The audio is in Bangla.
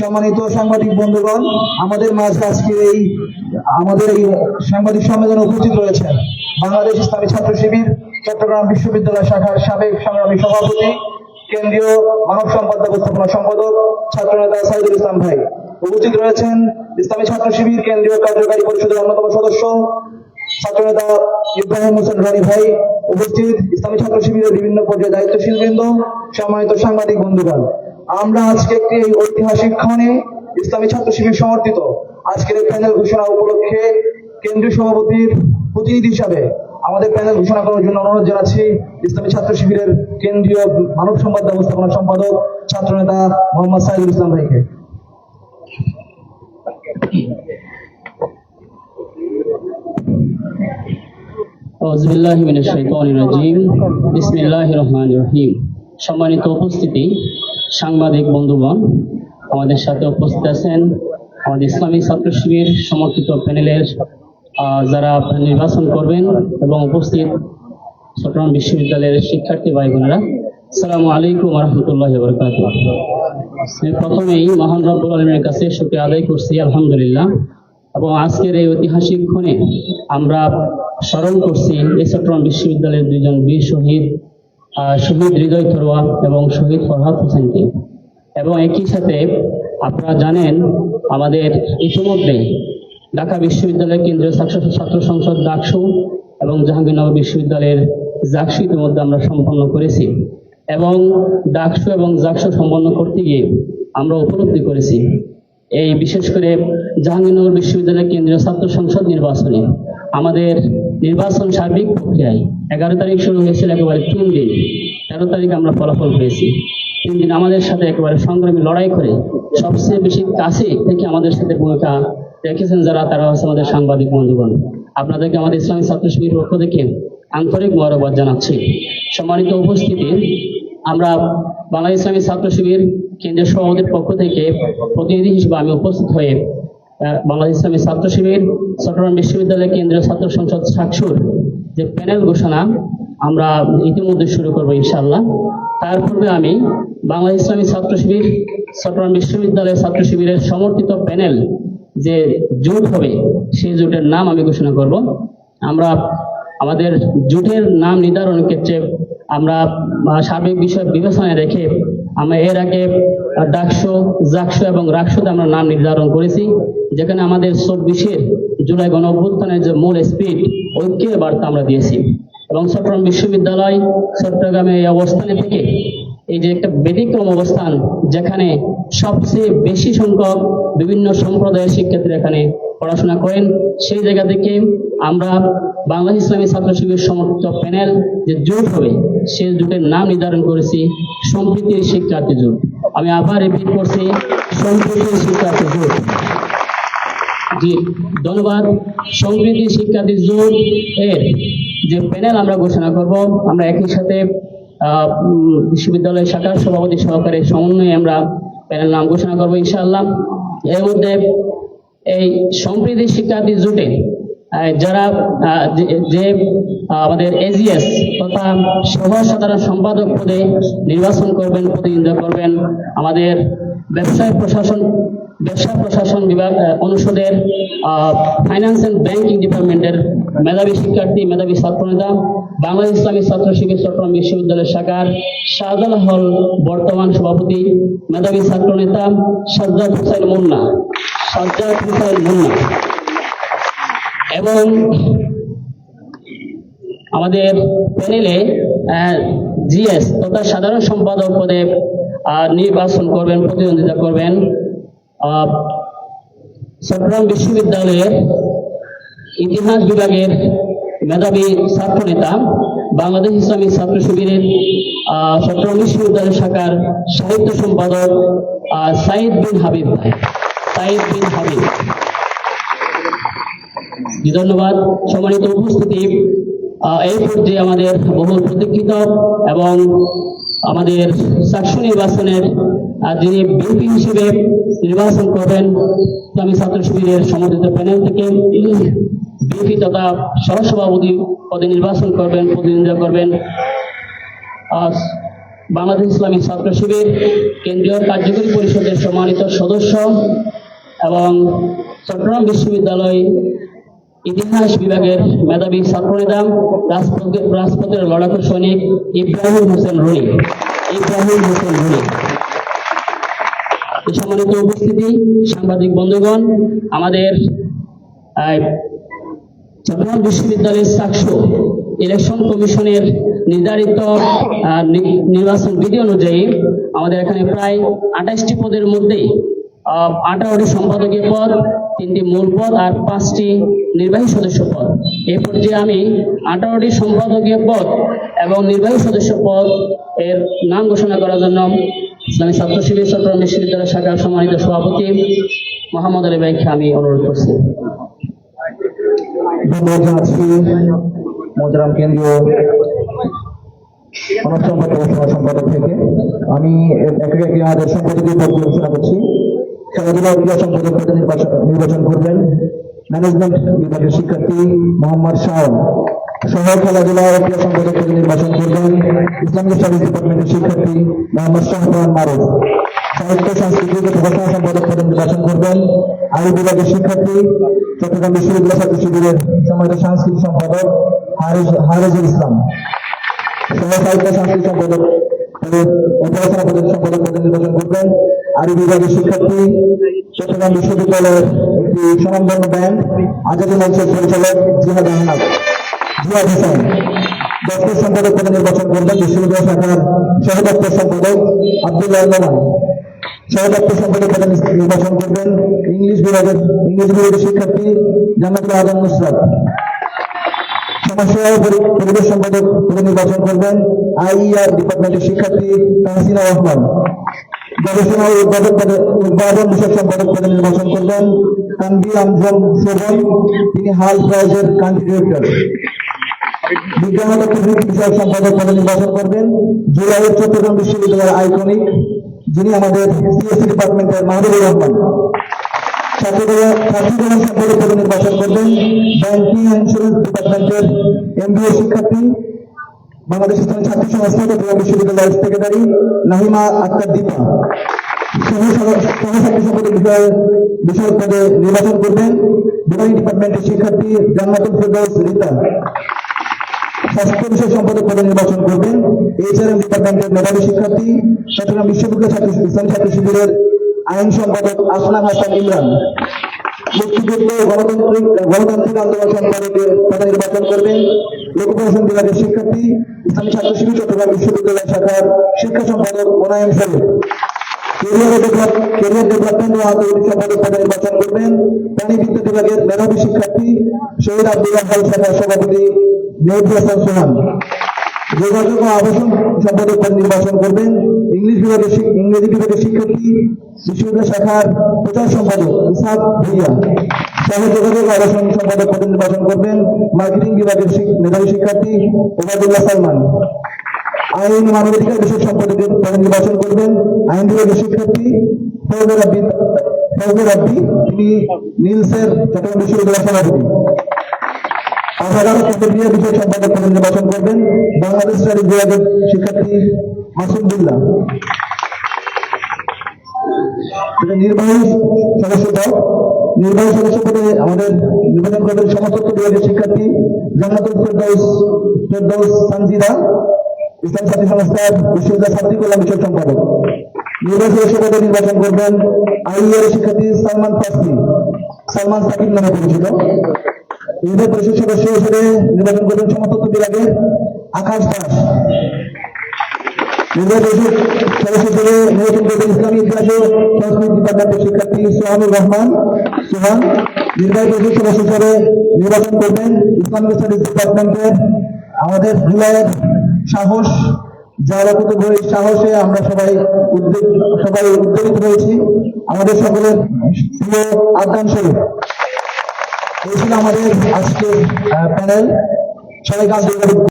সম্মানিত সাংবাদিক বন্ধুগণ, আমাদের মাঝে আজকে এই, আমাদের এই সাংবাদিক সম্মেলনে উপস্থিত রয়েছেন বাংলাদেশ ইসলামী ছাত্র শিবির, চট্টগ্রাম বিশ্ববিদ্যালয় শাখার সাবেক সংগ্রামী সভাপতি, কেন্দ্রীয় মানব সম্পদ ব্যবস্থাপনা সম্পাদক, ছাত্রনেতা সাইদুল ইসলাম ভাই। উপস্থিত রয়েছেন ইসলামী ছাত্র শিবির কেন্দ্রীয় কার্যকারী পরিষদের অন্যতম সদস্য, ছাত্রনেতা ইব্রাহিম হোসেন রানী ভাই। উপস্থিত ইসলামী ছাত্র শিবিরের বিভিন্ন পর্যায়ে দায়িত্বশীল বৃন্দ, সম্মানিত সাংবাদিক বন্ধুগণ। আমরা আজকে একটি ঐতিহাসিক ক্ষণে ইসলামী ছাত্র শিবির সমর্থিত। আজকের প্যানেল ঘোষণা উপলক্ষে কেন্দ্রীয় সভাপতির প্রতিনিধি হিসাবে আমাদের প্যানেল ঘোষণা করার জন্য অনুরোধ জানাচ্ছি ইসলামী ছাত্র শিবিরের কেন্দ্রীয় মানব সম্পদ ব্যবস্থাপনা সম্পাদক ছাত্রনেতা মোহাম্মদ সাইদুল ইসলাম ভাইকে। সম্মানিত উপস্থিতি সাংবাদিক বন্ধুগণ, আমাদের সাথে উপস্থিত আছেন আমাদের ইসলামী ছাত্র শিবির সমর্থিত প্যানেলের যারা নির্বাচন করবেন এবং উপস্থিত চট্টগ্রাম বিশ্ববিদ্যালয়ের শিক্ষার্থী ভাই বোনেরা আসসালামু আলাইকুম রহমতুল্লাহ বরকাত প্রথমেই মহান রব্বুল আলমের কাছে শুক্রিয়া আদায় করছি, আলহামদুলিল্লাহ। এবং আজকের এই ঐতিহাসিক ক্ষণে আমরা স্মরণ করছি এই চট্টগ্রাম বিশ্ববিদ্যালয়ের দুইজন বীর শহীদ শহীদ হৃদয় তরোয়া এবং শহীদ ফরহাদ হোসেনকে। এবং একই সাথে আপনারা জানেন, আমাদের ইতিমধ্যে ঢাকা বিশ্ববিদ্যালয়ের কেন্দ্রীয় ছাত্র ছাত্র সংসদ ডাকসু এবং জাহাঙ্গীরনগর বিশ্ববিদ্যালয়ের জাকসু ইতিমধ্যে আমরা সম্পন্ন করেছি। এবং ডাকসু এবং জাকসু সম্পন্ন করতে গিয়ে আমরা উপলব্ধি করেছি। এই বিশেষ করে জাহাঙ্গীরনগর বিশ্ববিদ্যালয়ের কেন্দ্রীয় ছাত্র সংসদ নির্বাচনে আমাদের নির্বাচন সার্বিক প্রক্রিয়ায় এগারো তারিখ শুরু হয়েছিল একেবারে তিন দিন, তেরো তারিখ আমরা ফলাফল পেয়েছি। তিন দিন আমাদের সাথে একেবারে সংগ্রামী লড়াই করে সবচেয়ে বেশি কাছে থেকে আমাদের সাথে ভূমিকা রেখেছেন যারা, তারা হচ্ছে আমাদের সাংবাদিক বন্ধুগণ। আপনাদেরকে আমাদের ইসলামী ছাত্র শিবির পক্ষ থেকে আন্তরিক মরবাদ জানাচ্ছি। সম্মানিত উপস্থিতি আমরা বাংলা ইসলামী ছাত্র শিবির কেন্দ্রীয় সভাপতির পক্ষ থেকে প্রতিনিধি হিসেবে আমি উপস্থিত হয়ে বাংলাদেশ ইসলামী ছাত্র শিবির, চট্টগ্রাম বিশ্ববিদ্যালয় কেন্দ্রীয় ছাত্র সংসদ সাকসুর যে প্যানেল ঘোষণা আমরা ইতিমধ্যে শুরু করব ইনশাল্লাহ তার পূর্বে আমি বাংলা ইসলামী ছাত্র শিবির, চট্টগ্রাম বিশ্ববিদ্যালয় ছাত্র শিবিরের সমর্থিত প্যানেল যে জোট হবে, সেই জোটের নাম আমি ঘোষণা করব। আমরা আমাদের জোটের নাম নির্ধারণের ক্ষেত্রে আমরা সার্বিক বিষয় বিবেচনায় রেখে আমরা এর আগে আহ, জাকসো এবং রাকসোতে আমরা নাম নির্ধারণ করেছি যেখানে আমাদের চব্বিশের জুলাই গণ অভ্যুত্থানের যে মূল স্পিড ঐক্যের বার্তা আমরা দিয়েছি। এবং চট্টগ্রাম বিশ্ববিদ্যালয় চট্টগ্রামে এই অবস্থানে থেকে এই যে একটা ব্যতিক্রম অবস্থান যেখানে সবচেয়ে বেশি সংখ্যক বিভিন্ন সম্প্রদায়ের শিক্ষার্থীরা এখানে পড়াশোনা করেন, সেই জায়গা থেকে আমরা বাংলাদেশ ইসলামী ছাত্র শিবির সমর্থিত প্যানেল যে জোট হবে সেই জোটের নাম নির্ধারণ করেছি সম্প্রীতির শিক্ষার্থী জোট। আমি আবার রিপিট করছি, সম্প্রীতির শিক্ষার্থী জোট। জি, ধন্যবাদ। সম্প্রীতি শিক্ষার্থী জোট এর যে প্যানেল আমরা ঘোষণা করব, আমরা একই সাথে বিশ্ববিদ্যালয় শাখার সভাপতি সহকারে সমন্বয়ে আমরা প্যানেল নাম ঘোষণা করব ইনশাআল্লাহ। এর মধ্যে এই সম্প্রীতি শিক্ষার্থী জোটে যারা যে- আমাদের এজিএস তথা সহ সাধারণ সম্পাদক পদে নির্বাচন করবেন, প্রতিনিধিত্ব করবেন, আমাদের ব্যবসায় প্রশাসন, ব্যবসা প্রশাসন বিভাগ অনুষদের ফাইন্যান্স অ্যান্ড ব্যাংকিং ডিপার্টমেন্টের মেধাবী শিক্ষার্থী, মেধাবী ছাত্রনেতা, বাংলাদেশ ইসলামী ছাত্র শিবির চট্টগ্রাম বিশ্ববিদ্যালয় শাখার শাহজালাল হল বর্তমান সভাপতি, মেধাবী ছাত্র ছাত্রনেতা সাজ্জাদ হুসাইন মুন্না। সাজ্জাদ হুসাইন মুন্না। এবং আমাদের প্যানেলে জিএস তথা সাধারণ সম্পাদক পদে নির্বাচন করবেন, প্রতিদ্বন্দ্বিতা করবেন চট্টগ্রাম বিশ্ববিদ্যালয়ের ইতিহাস বিভাগের মেধাবী ছাত্র নেতা, বাংলাদেশ ইসলামী ছাত্র শিবিরের চট্টগ্রাম বিশ্ববিদ্যালয় শাখার সাহিত্য সম্পাদক সাইদ বিন হাবিব ভাই। সাইদ বিন হাবিব। ধন্যবাদ। সম্মানিত উপস্থিতি এই পর্যায়ে আমাদের বহুল প্রতীক্ষিত এবং আমাদের চারশো নির্বাচনের যিনি বিপি হিসেবে নির্বাচন করবেন ইসলামী ছাত্র শিবিরের সমর্থিত প্যানেল থেকে বিপি তথা সহসভাপতি পদে নির্বাচন করবেন প্রতিনিধিত্ব করবেন। আজ বাংলাদেশ ইসলামী ছাত্র শিবির কেন্দ্রীয় কার্যকরী পরিষদের সম্মানিত সদস্য এবং চট্টগ্রাম বিশ্ববিদ্যালয় ইতিহাস বিভাগের মেধাবী ছাত্রনেতা রাজপথের রাজপথের লড়াকু সৈনিক ইব্রাহিম হোসেন রনি। ইব্রাহিম হোসেন রনি। সম্মানিত উপস্থিতি, সাংবাদিক বন্ধুগণ, আমাদের চট্টগ্রাম বিশ্ববিদ্যালয়ের চাকসু ইলেকশন কমিশনের নির্ধারিত নির্বাচন বিধি অনুযায়ী আমাদের এখানে প্রায় আঠাশটি পদের মধ্যে আঠারোটি সম্পাদকীয় পদ, তিনটি মূল পদ আর পাঁচটি নির্বাহী সদস্য পদ। এই পর্যায়ে আমি আঠারোটি সম্পাদকীয় পদ এবং নির্বাহী সদস্য পদ এর নাম ঘোষণা করার জন্য ইসলামী ছাত্র শিবির চট্টগ্রাম বিশ্ববিদ্যালয় শাখার সম্মানিত সভাপতি মোহাম্মদ আলী ভাইকে আমি অনুরোধ করছি। কেন্দ্রীয় সম্পাদক থেকে। আমি একে একে আমাদের সম্পাদকীয় পদ ঘোষণা করছি। খেলাধুলা ক্রীড়া সম্পাদক পদে নির্বাচন করবেন। ম্যানেজমেন্ট বিভাগের শিক্ষার্থী মোহাম্মদ শাহন সহ খেলাধুলা ও ক্রীড়া সম্পাদক পদে নির্বাচন করবেন। ইসলামিক স্টাডিজ ডিপার্টমেন্টের শিক্ষার্থী মোহাম্মদ শাহরান মারুফ। সাহিত্য সাংস্কৃতিক ও প্রকাশনা সম্পাদক পদে নির্বাচন করবেন। আইন বিভাগের শিক্ষার্থী চট্টগ্রাম বিশ্ববিদ্যালয় ছাত্র শিবিরের সম্মানিত সাংস্কৃতিক সম্পাদক হারিজ হারিজুল ইসলাম সহ সাহিত্য সাংস্কৃতিক সম্পাদক আরবি বিভাগের শিক্ষার্থী, চট্টগ্রাম বিশ্ববিদ্যালয়ের একটি স্বনামধন্য ব্যান্ড, আজাদি মঞ্চের পরিচালক জিহাদ আহমদ। জিয়াদ হোসেন, দপ্তর সম্পাদক পদে নির্বাচন করবেন, বিশ্ববিদ্যালয় শাখার সহ দপ্তর সম্পাদক আব্দুল্লাহ নোমান সহদপ্তর সম্পাদক পদে নির্বাচন করবেন ইংলিশ বিভাগের ইংরেজি বিভাগের শিক্ষার্থী জান্নাতুল আদম নুসরাত। সমস্যা ও পরিবেশ সম্পাদক পদে নির্বাচন করবেন আইইআর ডিপার্টমেন্টের শিক্ষার্থী তাহসিনা রহমান। গবেষণা ও উদ্ভাবন বিষয়ক সম্পাদক পদে নির্বাচন করবেন কান্দি আমজম শোভন তিনি হাল প্রাইজের কান্ট্রি ডিরেক্টর। বিজ্ঞান ও প্রযুক্তি বিষয়ক সম্পাদক পদে নির্বাচন করবেন জুলাইয়ের চট্টগ্রাম বিশ্ববিদ্যালয়ের আইকনিক। যিনি আমাদের সিএসসি ডিপার্টমেন্টের মাহবুবুর রহমান। নির্বাচন করবেন। ডিপার্টমেন্টের শিক্ষার্থী চট্টগ্রাম বিশ্ববিদ্যালয়ের জান্নাতুল ফেরদৌস রীতা। স্বাস্থ্য বিষয় সম্পাদক পদে নির্বাচন করবেন। এইচআরএম ডিপার্টমেন্টের মেধাবী শিক্ষার্থী, চট্টগ্রাম বিশ্ববিদ্যালয় ছাত্র ইসলামী ছাত্র শিবিরের আইন সম্পাদক আসলাম হাসান ইমরান। গণতান্ত্রিক আন্দোলন সম্পাদকের পদে নির্বাচন করবেন। লোক প্রশাসন বিভাগের শিক্ষার্থী ইসলামী ছাত্র শিবির চট্টগ্রাম বিশ্ববিদ্যালয় শাখার শিক্ষা সম্পাদক সম্পাদক মেধাবী শিক্ষার্থী শহীদ আব্দুল সভাপতি হাসান সোহান। যোগাযোগ ও আবাসন সম্পাদক পদে নির্বাচন করবেন। ইংলিশ বিভাগের ইংরেজি বিভাগের শিক্ষার্থী বিশ্ববিদ্যালয় শাখার প্রচার সম্পাদক ইসাদ ভুইয়া। সহ যোগাযোগ আবাসন সম্পাদক পদে নির্বাচন করবেন মার্কেটিং বিভাগের মেধাবী শিক্ষার্থী ওবায়দুল্লাহ সালমান। আইন মানবাধিকার বিষয়ক সম্পাদকের পদে নির্বাচন করবেন আইন বিভাগের শিক্ষার্থী ফৌজের আব্দি ফৌজের আব্দি তিনি নীলসের চট্টগ্রাম বিশ্ববিদ্যালয়ের সভাপতি। পদে নির্বাচন করবেন। বাংলাদেশ শিক্ষার্থী সদস্য পদ সদস্য পদে শিক্ষার্থী জান্নাতুল ফেরদৌস ফেরদৌস সানজিদা, ইসলাম ছাত্রী সংস্থার সম্পাদক। নির্বাহী সদস্য নির্বাচন করবেন আইএর শিক্ষার্থী সালমান ফাসি সালমান সাকিব নামে পরিচিত। নির্বাহী পরিষদ সদস্য হিসেবে নির্বাচন করবেন সমাজতত্ত্ব বিভাগের আকাশ দাস নির্বাহী পরিষদ সদস্য হিসেবে নির্বাচন করবেন ইসলামী ইতিহাস সংস্কৃতি ডিপার্টমেন্টের শিক্ষার্থী সোহানুর রহমান, সোহান, নির্বাহী পরিষদ সদস্য হিসেবে নির্বাচন করবেন ইসলামিক স্টাডিজ ডিপার্টমেন্টের আমাদের জুলাইয়ের সাহস অকুত বই সাহসে আমরা সবাই উদ্যোগ সবাই উদ্যোগিত হয়েছি। আমাদের সকলের প্রিয় শরীফ এই আমাদের আজকের প্যানেল সবাইকে আন্তরিক